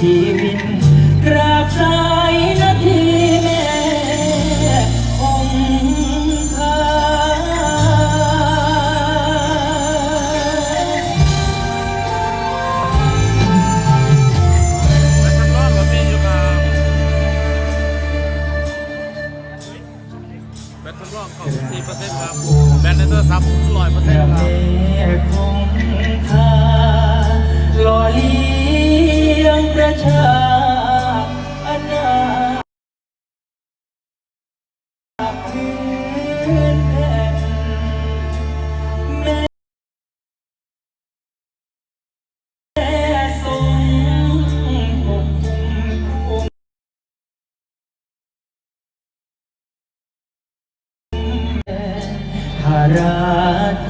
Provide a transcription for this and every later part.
ชีวิตตราบสา മഹാരാജ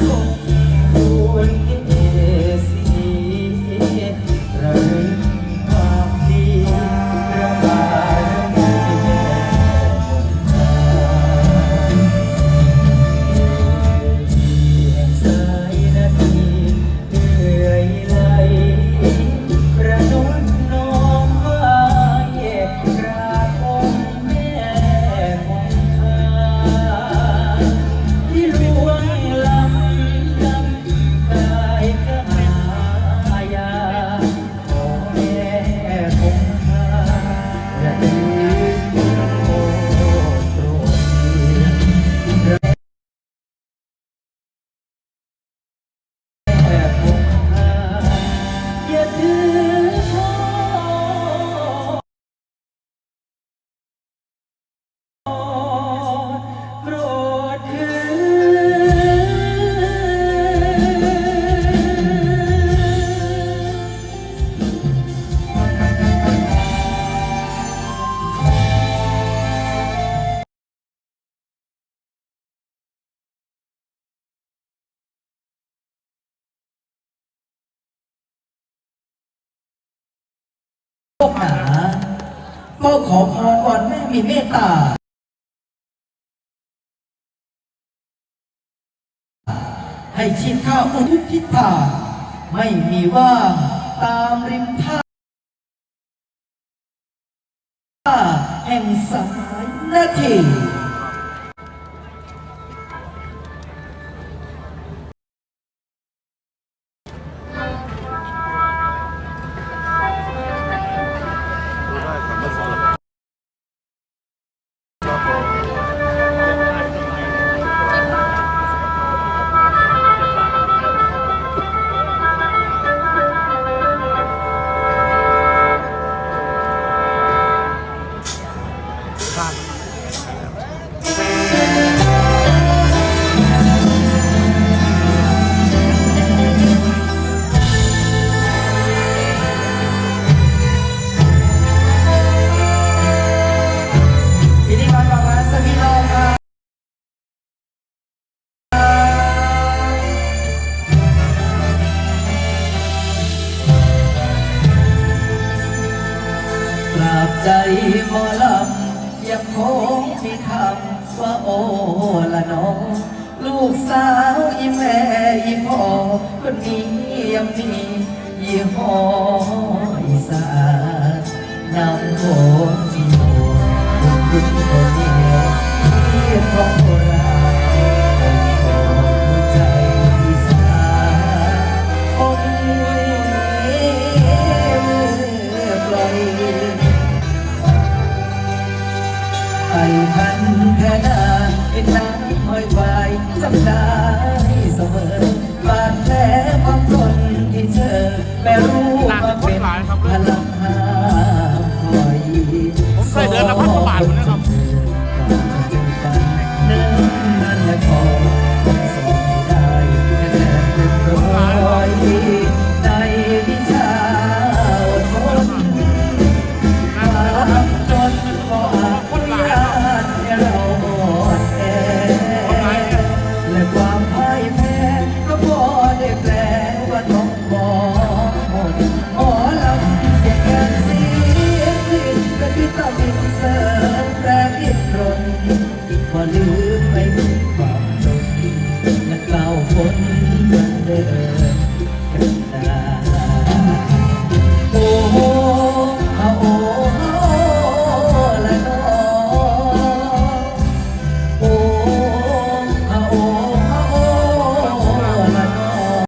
กร โกหาเฝ้าขอพรวันแม่มีเมตตา ให้ชินข้าวอุทิศทิศทางไม่มีว่างตามริมท่าแห่งสายนาที ราบใจหมอลำยังคงมีคำว่าโอละน้องลูกสาวอีแม่อีพ่อคนนี้ยังมียี่ห้ออีสานนำโขงที่โหดคุณคนเดียวที่ครองโบรา